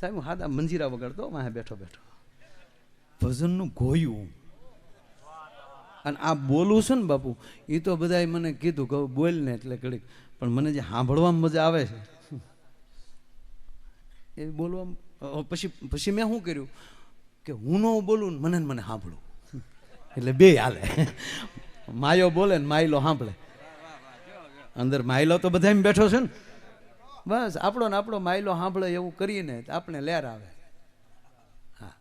સાહેબ હું હાદા મંજીરા વગાડતો વાહે બેઠો બેઠો. ભજનનું ગોયું. અને આ બોલું છે ને બાપુ એ તો બધાએ મને કીધું કે બોલ ને એટલે ઘડીક. પણ મને જે સાંભળવામાં મજા આવે છે. એ બોલવામાં પછી પછી મેં શું કર્યું? કે હું ન બોલું ને મને મને સાંભળું. એટલે બે હાલે. માયો બોલે ને માયલો સાંભળે. અંદર માયલો તો બધા બેઠો છે ને. બસ, આપણો ને આપણો માયલો સાંભળે એવું કરીને આપણે લેર આવે. હા.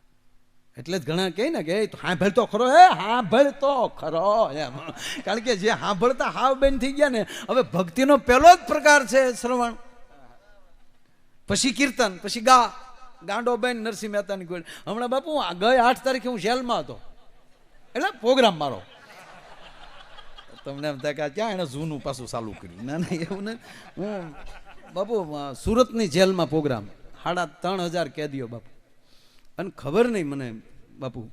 એટલે જ ઘણા કહે ને કે સાંભળ તો ખરો, હે સાંભળ તો ખરો. એમ. કારણ કે જે સાંભળતા હાવ બેન થઈ ગયા ને, હવે ભક્તિનો પહેલો જ પ્રકાર છે શ્રવણ. પછી કીર્તન, પછી ગા, ગાંડો બેન નરસિંહ મહેતાની કોઈ હમણાં બાપુ ગઈ આઠ તારીખે હું જેલમાં હતો. એટલે પ્રોગ્રામ મારો. તમને એમ થાય કે ક્યાં એણે જૂનું પાછું ચાલુ કર્યું? ના ના, એવું ને હું બાપુ સુરતની જેલમાં પ્રોગ્રામ. સાડા ત્રણ હજાર કેદીઓ બાપુ. અને ખબર નહીં મને, બાપુ.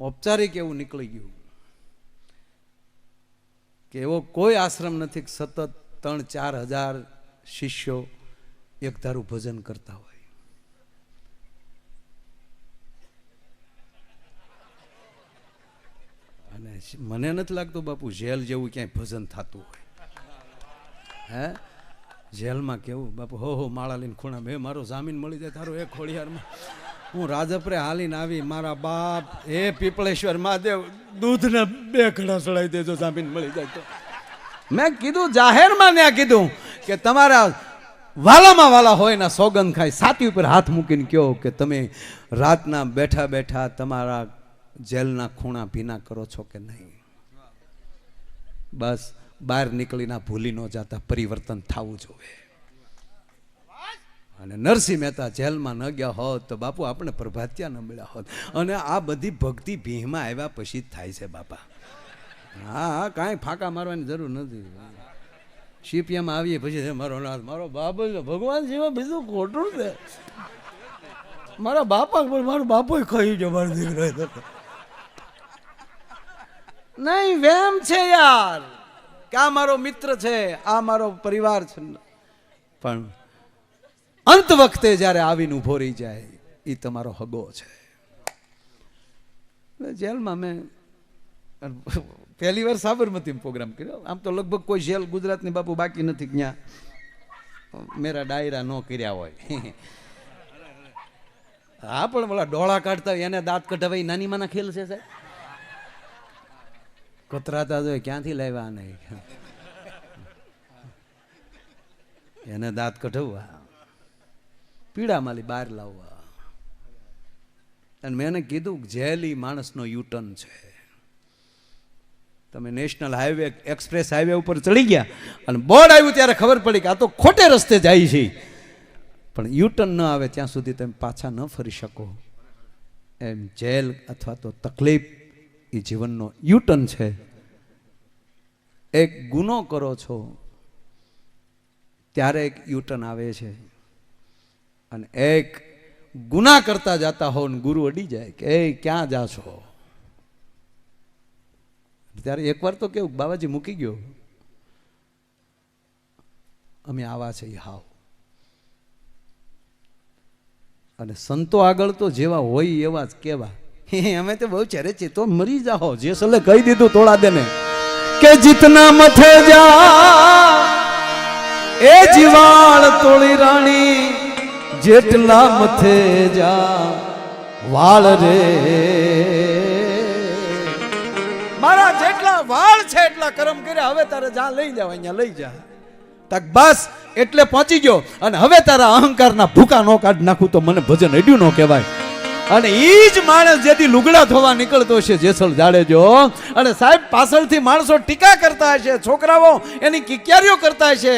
ઔપચારિક એવું નીકળી ગયું કે એવો કોઈ આશ્રમ નથી સતત ત્રણ, ચાર હજાર શિષ્યો એક ધારું ભજન કરતા હોય. અને મને નથી લાગતું બાપુ, જેલ જેવું ક્યાંય ભજન થતું હોય. હે? જેલમાં કેવું? બાપુ, હો હો, માળા લઈને ખૂણા મેં મારો જામીન મળી જાય તારો એ ખોડિયારમાં હું રાજપરે હાલીને આવી, મારા બાપ એ પીપળેશ્વર મહાદેવ, દૂધના બે ઘડા ચડાવી દેજો, જામીન મળી જાય તો. મેં કીધું, જાહેરમાં ત્યાં કીધું કે તમારા વાલામાં વાલા હોય ના સોગંદ ખાય, સાતી ઉપર હાથ મૂકીને કહો કે તમે રાતના બેઠા બેઠા તમારા જેલના ખૂણા ભીના કરો છો કે નહીં? બસ. બહાર નીકળીને ભૂલી ન જતા, પરિવર્તન થવું જોઈએ. અને નરસિંહ મહેતા જેલમાં ન ગયા હોત તો બાપુ આપણે પ્રભાત્યા ન મળ્યા હોત. અને આ બધી ભક્તિ ભીહમાં આવ્યા પછી જ થાય છે બાપા. હા હા કાંઈ ફાંકા મારવાની જરૂર નથી. સીપીએમાં આવીએ પછી મારો નાથ, મારો બાપ ભગવાન જેવા બીજું ખોટું છે. મારા બાપા પણ મારો બાપો કહ્યું છે મારો દીકરો નહીં, વેમ છે યાર. કે આ મારો મિત્ર છે, આ મારો પરિવાર છે. પણ અંત વખતે જ્યારે આવીને ઊભો રહી જાય એ તમારો હગો છે. જેલમાં મેં પહેલી વાર સાબરમતી પ્રોગ્રામ કર્યો. આમ તો લગભગ કોઈ જેલ ગુજરાતની બાપુ બાકી નથી ત્યાં. મેરા ડાયરા ન કર્યા હોય. હા, પણ બોલા ડોળા કાઢતા હોય, એને દાંત કઢાવે નાની માના ખેલ છે સાહેબ? કતરાતા જોઈએ ક્યાંથી લાવ્યા નહીં એને દાંત કઢવવા. માલી બહાર લાવવા. અને મેં એને કીધું જેલ માણસનો યુટર્ન છે. તમે નેશનલ હાઈવે એક્સપ્રેસ હાઈવે ઉપર ચડી ગયા અને બોર્ડ આવ્યું ત્યારે ખબર પડી કે આ તો ખોટે રસ્તે જાય છે. પણ યુટર્ન ન આવે ત્યાં સુધી તમે પાછા ન ફરી શકો. એમ જેલ અથવા તો તકલીફ એ જીવનનો યુટર્ન છે. એક ગુનો કરો છો, ત્યારે એક યુટર્ન આવે છે. અને એક ગુના કરતા જતા હો ને ગુરુ અડી જાય કે, એ, ક્યાં જા છો? ત્યારે એકવાર તો કેવું બાબાજી મૂકી ગયો. અમે આવા છે હાવ. અને સંતો આગળ તો જેવા હોય એવા જ કેવા. અમે તો બહુ ચરે છે તો મરી જાઓ. જે સલે કહી દીધું તોડા દેને. કે જીતના મથે જા, એ જીવાળ તોળી રાણી, જેટલા મથે જા, વાળ રે. મારા જેટલા વાળ છે, એટલા કરમ કર્યા, હવે તારે જા, લઈ જાવ અહીંયા લઈ જા. તક બસ, એટલે પહોંચી ગયો. અને હવે તારા અહંકારના ભૂકા નો કાઢ નાખું તો મને ભજન અડ્યું ન કહેવાય. અને એ જ માણસ જેથી લુગડા ધોવા નીકળતો છે જેસલ જાડેજો. અને સાહેબ, પાછળથી માણસો ટીકા કરતા હશે, છોકરાઓ એની કિક્યારીઓ કરતા હશે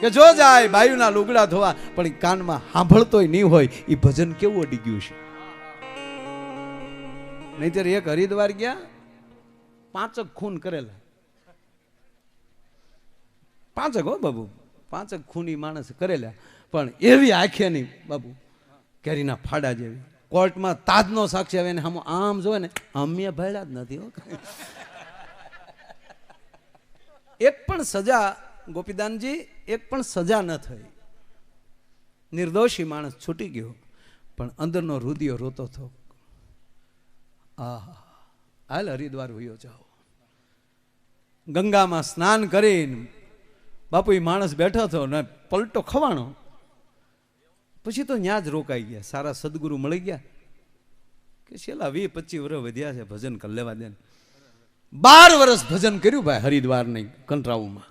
કે જો જાય બાયુના લુગડા ધોવા, પણ કાનમાં સાંભળતોય નહીં હોય એ ભજન કેવું અડી ગયું છે? નહીતર એક હરિદ્વાર ગયા, પાંચક ખૂન કરેલા. પાંચક હો બાબુ, પાંચક ખૂની માણસ કરેલા. પણ એવી આંખે નહીં બાબુ, કેરીના ફાડા જેવી. કોર્ટમાં તાજનો સાક્ષી આવે ને આમ આમ જોવે ને, અમે ભયડા જ નથી હો. એક પણ સજા, ગોપીદાનજી, એક પણ સજા ન થઈ. નિર્દોષી માણસ છૂટી ગયો, પણ અંદરનો રુદિયો રોતો થો આહા, હાલ હરિદ્વાર વયો જાઓ. ગંગામાં સ્નાન કરીને બાપુ એ માણસ બેઠો હતો ને પલટો ખવાણો. પછી તો ત્યાં જ રોકાઈ ગયા. સારા સદગુરુ મળી ગયા. કે છેલ્લા વીસ પચીસ વર્ષ વધ્યા છે ભજન કરી લેવા દે બાર વર્ષ ભજન કર્યું ભાઈ હરિદ્વાર નહીં કંટરાવુમાં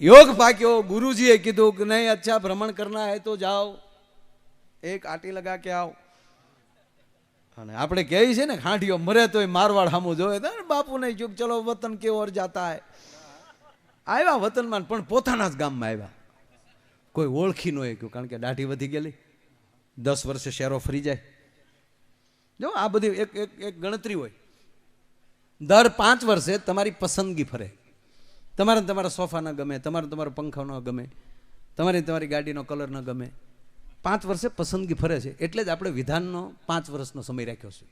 યોગ પાક્યો, ગુરુજીએ કીધું કે નહીં, અચ્છા ભ્રમણ કરના હે તો જાઓ. એક આટી લગા કે આવો. અને આપણે કહીએ છીએ ને ખાંઠીઓ મરે તોય મારવાડ સામો જોવે તો બાપુ ને ચૂક ચલો વતન કેવો જાતા હે આવ્યા વતનમાં પણ પોતાના જ ગામમાં આવ્યા. કોઈ ઓળખી ન ગયું કારણ કે દાઢી વધી ગયેલી. દસ વર્ષે શેરો ફરી જાય. જો, આ બધી એક એક એક ગણતરી હોય. દર પાંચ વર્ષે તમારી પસંદગી ફરે. તમારે તમારા સોફા ન ગમે, તમારે તમારો પંખો ન ગમે, તમારી તમારી ગાડીનો કલર ન ગમે. પાંચ વર્ષે પસંદગી ફરે છે, એટલે જ આપણે વિધાનનો પાંચ વર્ષનો સમય રાખ્યો છે.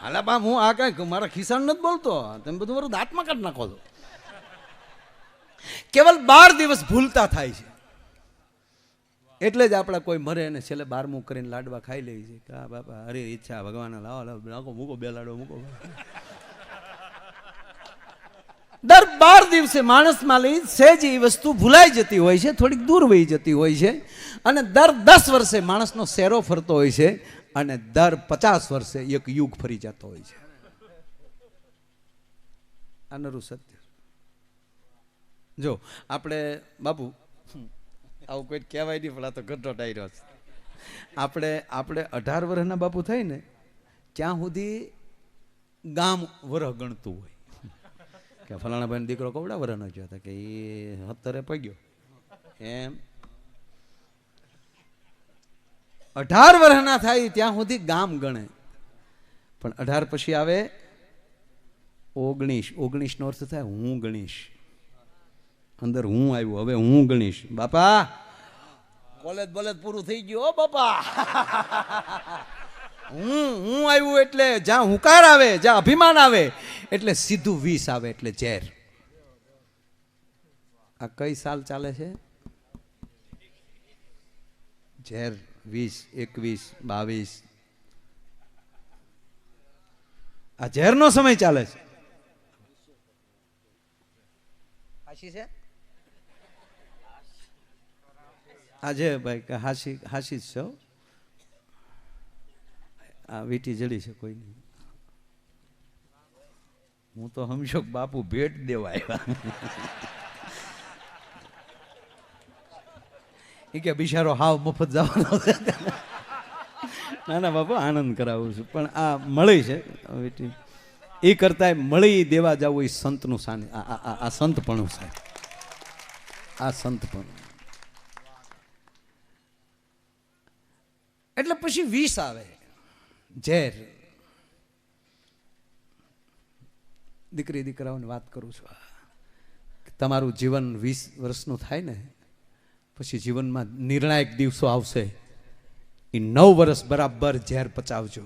હાલા બા હું આ કાંઈ મારા ખિસ્સાણ નથી બોલતો. તમે બધું મારું દાંતમાં કાઢ નાખો છો. કેવલ બાર દિવસ ભૂલતા થાય છે. એટલે જ આપણા કોઈ મરે અને છેલ્લે બારમું કરીને લાડવા ખાઈ લે છે કે બાપા અરે ઈચ્છા ભગવાન લાવો લાવો નાખો મૂકો બે લાડો મૂકો. દર બાર દિવસે માણસમાં લઈ સહેજ એ વસ્તુ ભૂલાઈ જતી હોય છે થોડીક દૂર વહી જતી હોય છે અને દર દસ વર્ષે માણસનો શેરો ફરતો હોય છે અને દર પચાસ વર્ષે એક યુગ ફરી જતો હોય છે. આ નરું સત્ય. જો, આપણે, બાપુ, આવું કોઈ કહેવાય નહીં, પણ આ તો ઘટો ડાયરો છે. આપણે આપણે અઢાર વર્ષના બાપુ થાય ને ત્યાં સુધી ગામ વરહ ગણતું હોય? કે ફલાણા ભાઈ દીકરો કવડા વરહનો ન હતા કે એ સત્તરે પગ્યો એમ. અઢાર વર્ષના થાય ત્યાં સુધી ગામ ગણે. પણ અઢાર પછી આવે ઓગણીસ. ઓગણીસનો અર્થ થાય હું ગણીશ. અંદર હું આવ્યો, હવે હું ગણીશ. બાપા! કોલેજ બોલેજ પૂરું થઈ ગયું, હો, બાપા! હું હું આવ્યું એટલે જ્યાં હુંકાર આવે, જ્યાં અભિમાન આવે, એટલે સીધું વીસ આવે, એટલે ઝેર. આ કઈ સાલ ચાલે છે? ઝેર, વીસ, એકવીસ, બાવીસ. આ ઝેરનો સમય ચાલે છે. હાસી છે? આજે ભાઈ કે હાસી હાસી જ છો આ વીટી જડી છે કોઈ નહીં હું તો હમશો બાપુ ભેટ દેવા એ કે બિચારો હાવ મફત જવાનો ના ના, બાપુ, આનંદ કરાવું છું. પણ આ મળી છે વીટી. એ કરતા મળી દેવા જવું એ સંતનું સાનિ આ સંતપણું સાહેબ. આ સંતપણું. એટલે પછી વીસ આવે. ઝેર. દીકરી, દીકરાઓની વાત કરું છું. તમારું જીવન વીસ વર્ષનું થાય ને, પછી જીવનમાં નિર્ણાયક દિવસો આવશે. એ નવ વર્ષ બરાબર ઝેર પચાવજો.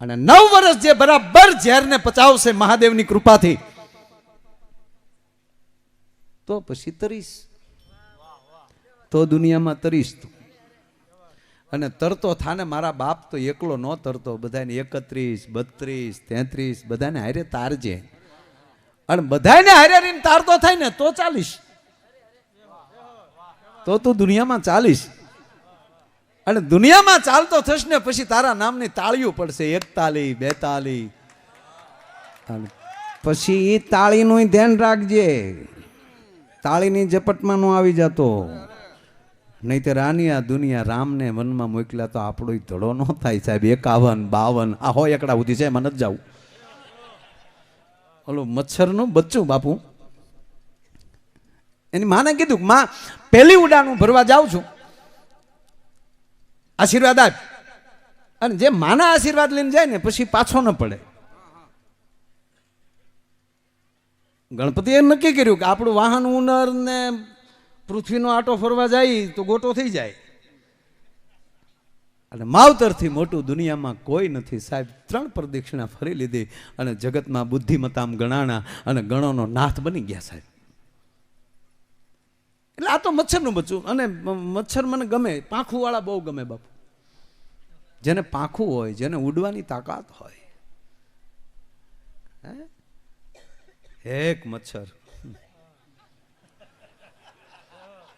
અને નવ વર્ષ જે બરાબર ઝેરને પચાવશે મહાદેવની કૃપાથી, તો પછી તરીશ. તો દુનિયામાં તરીશ તું. અને તરતો થાને મારા બાપ તો એકલો ન તરતો બધાને એકત્રીસ, બત્રીસ, તેત્રીસ બધાને હારે તારજે. અને બધાને હારે રહીને તારતો થાય ને તો ચાલીશ. તો તું દુનિયામાં ચાલીશ. અને દુનિયામાં ચાલતો થશ ને પછી તારા નામની તાળીઓ પડશે, એકતાલી, બેતાલી. અને પછી એ તાળીનું ધ્યાન રાખજે. તાળીની ઝપટમાં નો આવી જતો. નહીં તે રાની આ દુનિયા રામને વનમાં મોકલ્યા તો આપણો ધડો ન થાય સાહેબ, એકાવન, બાવન આ હોય એકડા સુધી છે, એમાં નથી જવું. ઓલું મચ્છરનું બચ્ચું, બાપુ. એની માને કીધું માં, પહેલી ઉડાન હું ભરવા જાઉં છું. આશીર્વાદ આપ. અને જે માના આશીર્વાદ લઈને જાય ને, પછી પાછો ન પડે. ગણપતિએ નક્કી કર્યું કે આપણું વાહન ઉનર ને પૃથ્વીનો આટો ફરવા જાય તો ગોટો થઈ જાય. અને માવતરથી મોટું દુનિયામાં કોઈ નથી. સાહેબ, ત્રણ પ્રદક્ષિણા ફરી લીધી અને જગતમાં બુદ્ધિમતામ ગણાણા અને ગણોનો નાથ બની ગયા સાહેબ. એટલે આ તો મચ્છરનું બચ્ચું અને મચ્છર મને ગમે. પાંખુંવાળા બહુ ગમે બાપુ. જેને પાંખું હોય, જેને ઉડવાની તાકાત હોય. હે? એક મચ્છર.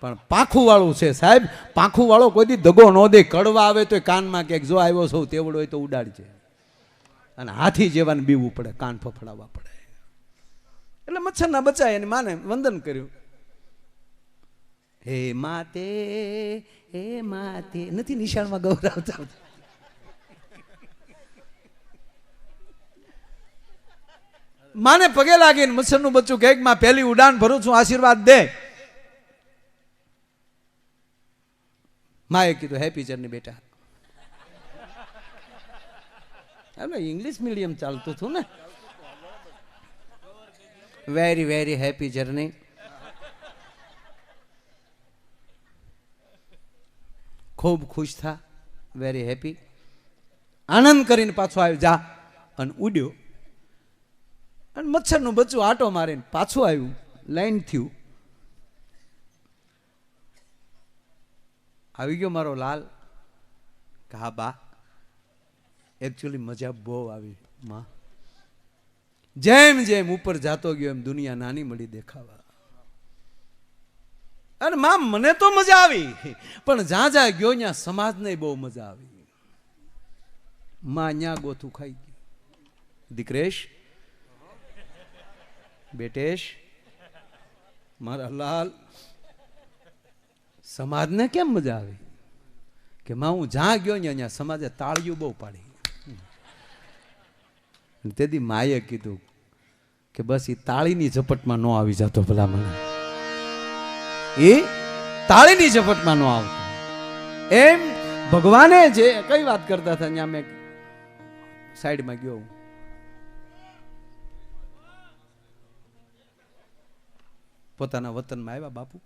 પણ પાંખું વાળું છે, સાહેબ. પાંખું વાળો કોઈ દી દગો ન દે, કડવા આવે તો કાનમાં ક્યાંક જો આવ્યો સૌ તેવડો હોય તો ઉડાડજે. અને હાથી જેવાને બીવું પડે, કાન ફફડાવવા પડે. એટલે મચ્છરના બચાય એની માને વંદન કર્યું. હે માતે હે માતે. નથી નિશાળમાં ગૌરવતા. માને પગે લાગીને મચ્છરનું બચ્ચું કે માં પહેલી ઉડાન ભરું છું, આશીર્વાદ દે. માએ કીધું હેપી જર્ની બેટા. આપણે ઇંગ્લિશ મીડિયમ ચાલતું હતું ને. વેરી વેરી હેપી જર્ની ખૂબ ખુશ થા વેરી હેપી આનંદ કરીને પાછો આવ્યો, જા. અને ઉડ્યો. અને મચ્છરનું બચ્ચું આટો મારીને પાછું આવ્યું લાઈન થયું. આવી ગયો મારો લાલ. કે હા બા. એકચ્યુઅલી મજા બહુ આવી, માં. જેમ જેમ ઉપર જાતો ગયો એમ દુનિયા નાની મળી દેખાવા. અને માં, મને તો મજા આવી. પણ જ્યાં જ્યાં ગયો ત્યાં સમાજને બહુ મજા આવી. માં ત્યાં ગોથું ખાઈ ગયું. દીકરેશ. બેટેશ. મારા લાલ. સમાજને કેમ મજા આવી? કે માં હું જ્યાં ગયો ને અહીંયા સમાજે તાળીઓ બહુ પાડી. તેથી માએ કીધું કે બસ એ તાળીની ઝપટમાં ન આવી જતો ભલા મને એ તાળીની ઝપટમાં ન આવતો. એમ ભગવાને જે કઈ વાત કરતા હતા, ત્યાં મેં સાઈડમાં ગયો. પોતાના વતનમાં આવ્યા બાપુ.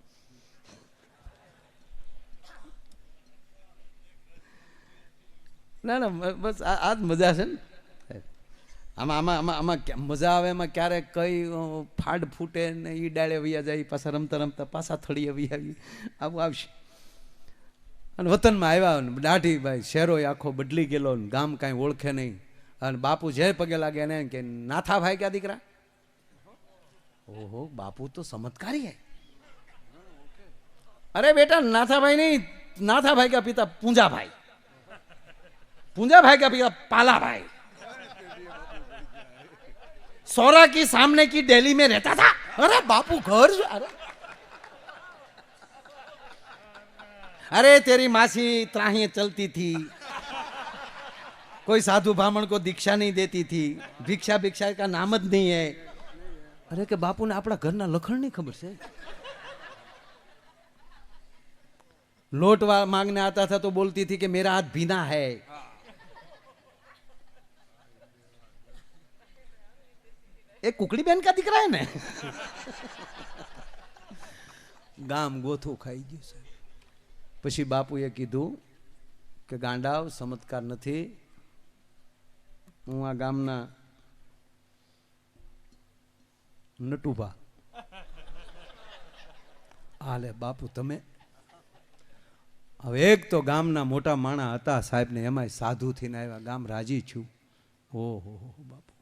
ના ના બસ આ જ મજા છે ને? આમાં આમાં આમાં આમાં મજા આવે એમાં ક્યારેક કઈ ફાડ ફૂટે ને એ ડાળે વૈયા જાય, પાછા રમતા રમતા પાછા થળીએ વૈયા આવી આવું આવશે. અને વતનમાં આવ્યા ને દાઢી ભાઈ શહેરો આખો બદલી ગયેલો ને, ગામ કાંઈ ઓળખે નહીં. અને બાપુ જે પગે લાગે એને કે નાથા ભાઈ ક્યાં દીકરા? ઓહો, બાપુ તો ચમત્કારી હે. અરે બેટા, નાથાભાઈ નહીં, નાથાભાઈ કા પિતા? પૂંજાભાઈ. भाई पूंजा भाई का पिता पाला भाई सौरा की सामने की दिल्ली में रहता था अरे बापू घर अरे अरे तेरी मासी त्राही चलती थी कोई साधु ब्राह्मण को दीक्षा नहीं देती थी भिक्षा भिक्षा का नाम જ નહીં है અરે કે બાપુને આપણા ઘરના લખણ નહીં ખબર છે लोट वा- मांगने आता था तो बोलती थी कि मेरा हाथ भीना એ કુકડીબેન કા દીકરા ને? ગામ ગોથું ખાઈ ગયું છે પછી બાપુએ કીધું કે ગાંડાવ, ચમત્કાર નથી. હું આ ગામના નટુભા. હાલે બાપુ, તમે? હવે એક તો ગામના મોટા માણા હતા સાહેબને, એમાંય સાધુ ને આવ્યા. ગામ રાજી છું. ઓહો બાપુ.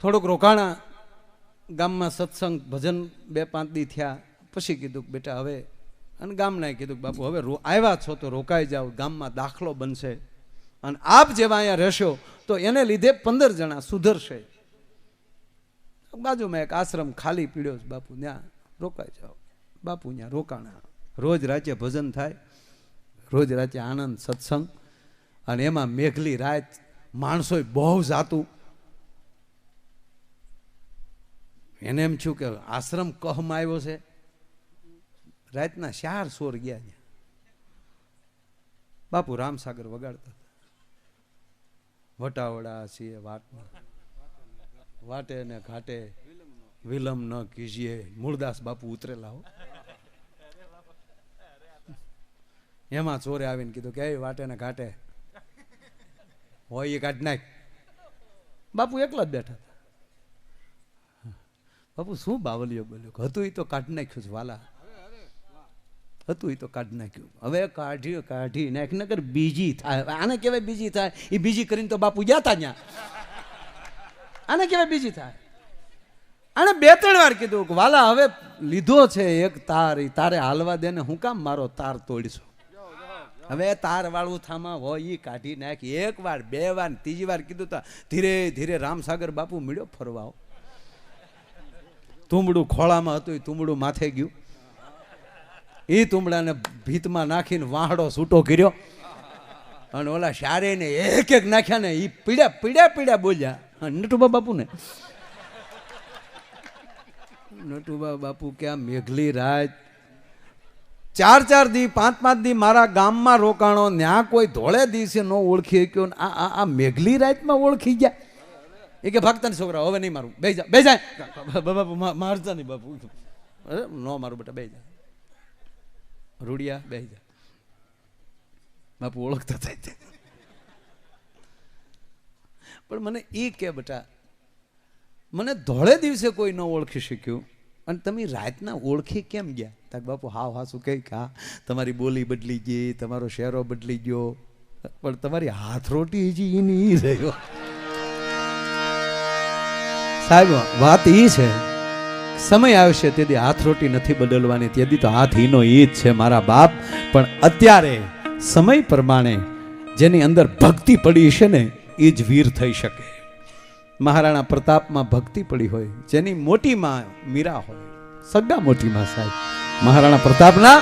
થોડુંક રોકાણા ગામમાં સત્સંગ ભજન બે પાંચ દી થયા, પછી કીધું કે બેટા હવે, અને ગામનાએ કીધું કે બાપુ હવે આવ્યા છો તો રોકાઈ જાઓ, ગામમાં દાખલો બનશે. અને આપ જેવા અહીંયા રહેશો તો એને લીધે પંદર જણા સુધરશે. બાજુમાં એક આશ્રમ ખાલી પીડ્યો છે બાપુ, ત્યાં રોકાઈ જાઓ. બાપુ ત્યાં રોકાણા. રોજ રાતે ભજન થાય, રોજ રાતે આનંદ સત્સંગ, અને એમાં મેઘલી રાત માણસોય બહુ જાતું. એને એમ છું કે આશ્રમ કહમાં આવ્યો છે? રાતના ચાર સોર ગયા ત્યાં. બાપુ રામસાગર વગાડતા વટાવડા છીએ વાટમાં વાટે ને ઘાટે વિલંબ ન કીજીએ. મૂળદાસ બાપુ ઉતરેલા હો. એમાં ચોરે આવીને કીધું કે વાટે ને ઘાટે. હોય એ કાઢ નાખ. બાપુ એકલા જ બેઠા બાપુ, શું બાવલીઓ બોલ્યો? હતું એ તો કાઢી નાખ્યું છે, વાલા. હતું એ તો કાઢી નાખ્યું. હવે કાઢી કાઢી નાખ નગર બીજી થાય. આને કહેવાય બીજી થાય. એ બીજી કરીને તો બાપુ ગયા તા ત્યાં આને કહેવાય બીજી થાય. આને બે ત્રણ વાર કીધું કે, વાલા, હવે લીધો છે એક તાર એ તારે હાલવા દે ને હું કામ મારો તાર તોડીશું. હવે તાર વાળું થામાં હોય એ કાઢી નાખી. એક વાર, બે વાર, ત્રીજી વાર કીધું તા ધીરે ધીરે રામસાગર બાપુ મળ્યો ફરવા. તુંબડું ખોળામાં હતું, એ તુંબડું માથે ગયું. એ તુંબડાને ભીતમાં નાખીને વાહડો છૂટો કર્યો. અને ઓલા શારે ને એક એક નાખ્યા ને એ પીડ્યા પીડ્યા પીડ્યા બોલ્યા. નટુબા બાપુ ને નટુબા બાપુ ક્યાં મેઘલી રાત. ચાર ચાર દી, પાંચ પાંચ દી મારા ગામમાં રોકાણો ત્યાં કોઈ ધોળે દિવસે ન ઓળખી આ આ આ મેઘલી રાતમાં ઓળખી ગયા. એ કે ભક્તન છોકરા હવે નહીં મારું. બે જા બે જાય બાપુ મારતા નહીં બાપુ અરે ન મારું બેટા બે જા રૂડિયા બે જા બાપુ ઓળખતા થાય પણ મને એ કે બેટા મને ધોળે દિવસે કોઈ ન ઓળખી શક્યું. અને તમે રાતના ઓળખી કેમ ગયા? તાક બાપુ હાવ હાસું કહે કે હા તમારી બોલી બદલી ગઈ તમારો શેરો બદલી ગયો. પણ તમારી હાથ રોટી હજી એની રહ્યો. સાહેબ, વાત એ છે. સમય આવશે તેથી હાથ રોટી નથી બદલવાની. તેથી તો હાથ ઈનો ઈ જ છે મારા બાપ. પણ અત્યારે સમય પ્રમાણે જેની અંદર ભક્તિ પડી છે ને એ જ વીર થઈ શકે. મહારાણા પ્રતાપમાં ભક્તિ પડી હોય, જેની મોટીમાં મીરા હોય. સગા મોટીમાં સાહેબ. મહારાણા પ્રતાપના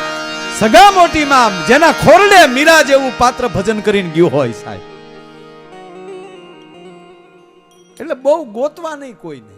સગા મોટીમાં જેના ખોરડે મીરા જેવું પાત્ર ભજન કરીને ગયું હોય સાહેબ. એટલે બહુ ગોતવા નહીં કોઈને.